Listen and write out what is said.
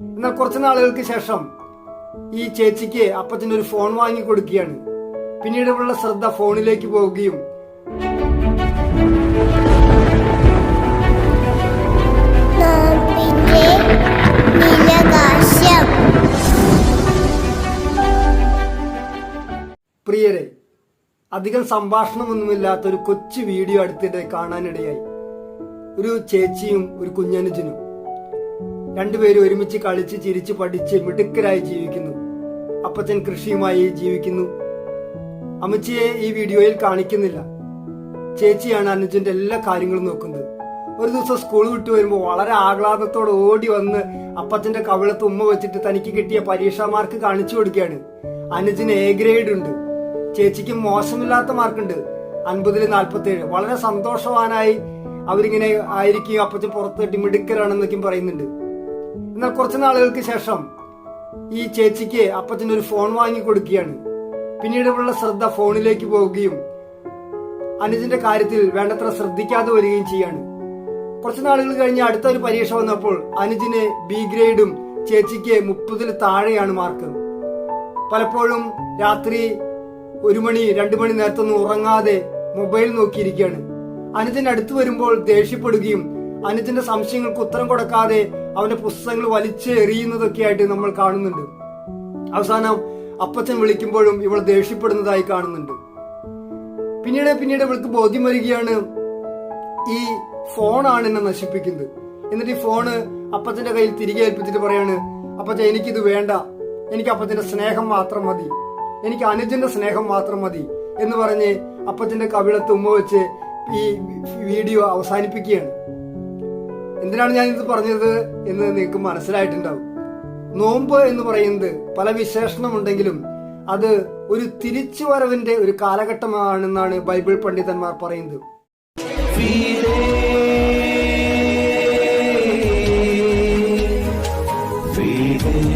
എന്നാൽ കുറച്ച് നാളുകൾക്ക് ശേഷം ഈ ചേച്ചിക്ക് അപ്പത്തിന് ഒരു ഫോൺ വാങ്ങി കൊടുക്കുകയാണ്. പിന്നീട് ഇവളുടെ ശ്രദ്ധ ഫോണിലേക്ക് പോവുകയും പ്രിയരെ അധികം സംഭാഷണമൊന്നുമില്ലാത്ത ഒരു കൊച്ചു വീഡിയോ അടുത്തിടെ കാണാനിടയായി. ഒരു ചേച്ചിയും ഒരു കുഞ്ഞനുജനും. രണ്ടുപേരും ഒരുമിച്ച് കളിച്ച് ചിരിച്ച് പഠിച്ച് മിടുക്കരായി ജീവിക്കുന്നു. അപ്പച്ചൻ കൃഷിയുമായി ജീവിക്കുന്നു. അമ്മച്ചിയെ ഈ വീഡിയോയിൽ കാണിക്കുന്നില്ല. ചേച്ചിയാണ് അനുജന്റെ എല്ലാ കാര്യങ്ങളും നോക്കുന്നത്. ഒരു ദിവസം സ്കൂൾ വിട്ടു വരുമ്പോൾ വളരെ ആഹ്ലാദത്തോടെ ഓടി വന്ന് അപ്പച്ചന്റെ കവിളത്ത് ഉമ്മ വെച്ചിട്ട് തനിക്ക് കിട്ടിയ പരീക്ഷാ മാർക്ക് കാണിച്ചു കൊടുക്കുകയാണ്. അനുജിന് എ ഗ്രേഡ് ഉണ്ട്. ചേച്ചിക്ക് മോശമില്ലാത്ത മാർക്കുണ്ട്. അൻപതിൽ നാൽപ്പത്തി ഏഴ് വളരെ സന്തോഷവാനായി അവരിങ്ങനെ ആയിരിക്കും അപ്പച്ചൻ പുറത്തിട്ട് മിടുക്കലാണെന്നൊക്കെയും പറയുന്നുണ്ട്. എന്നാൽ കുറച്ച് നാളുകൾക്ക് ശേഷം ഈ ചേച്ചിക്ക് അപ്പച്ചൻ ഒരു ഫോൺ വാങ്ങി കൊടുക്കുകയാണ്. പിന്നീട് ഇവളുടെ ശ്രദ്ധ ഫോണിലേക്ക് പോവുകയും അനുജന്റെ കാര്യത്തിൽ വേണ്ടത്ര ശ്രദ്ധിക്കാതെ വരികയും ചെയ്യാണ്. കുറച്ച് നാളുകൾ കഴിഞ്ഞ് അടുത്ത ഒരു പരീക്ഷ വന്നപ്പോൾ അനുജിന് ബി ഗ്രേഡും ചേച്ചിക്ക് മുപ്പതിൽ താഴെയാണ് മാർക്ക് പലപ്പോഴും രാത്രി ഒരു മണി രണ്ടു മണി നേരത്തൊന്നും ഉറങ്ങാതെ മൊബൈൽ നോക്കിയിരിക്കുകയാണ്. അനുജൻ അടുത്ത് വരുമ്പോൾ ദേഷ്യപ്പെടുകയും അനുജന്റെ സംശയങ്ങൾക്ക് ഉത്തരം കൊടുക്കാതെ അവന്റെ പുസ്തകങ്ങൾ വലിച്ചെറിയുന്നതൊക്കെ ആയിട്ട് നമ്മൾ കാണുന്നുണ്ട്. അവസാനം അപ്പച്ചൻ വിളിക്കുമ്പോഴും ഇവൾ ദേഷ്യപ്പെടുന്നതായി കാണുന്നുണ്ട്. പിന്നീട് പിന്നീട് ഇവൾക്ക് ബോധ്യം വരികയാണ് ഈ ഫോണാണ് എന്നെ നശിപ്പിക്കുന്നത്. എന്നിട്ട് ഈ ഫോണ് അപ്പച്ചന്റെ കയ്യിൽ തിരികെ ഏൽപ്പിച്ചിട്ട് പറയാണ് അപ്പച്ച എനിക്കിത് വേണ്ട. എനിക്ക് അപ്പച്ചന്റെ സ്നേഹം മാത്രം മതി. എനിക്ക് അനുജന്റെ സ്നേഹം മാത്രം മതി. എന്ന് പറഞ്ഞ് അപ്പച്ചന്റെ കവിളത്ത് ഉമ്മ വെച്ച് ഈ വീഡിയോ അവസാനിപ്പിക്കുകയാണ്. എന്തിനാണ് ഞാൻ ഇത് പറഞ്ഞത് എന്ന് നിങ്ങൾക്ക് മനസ്സിലായിട്ടുണ്ടാവും നോമ്പ് എന്ന് പറയുന്നത് പല വിശേഷണമുണ്ടെങ്കിലും അത് ഒരു തിരിച്ചുവരവിന്റെ ഒരു കാലഘട്ടമാണെന്നാണ് ബൈബിൾ പണ്ഡിതന്മാർ പറയുന്നത് Breathe in.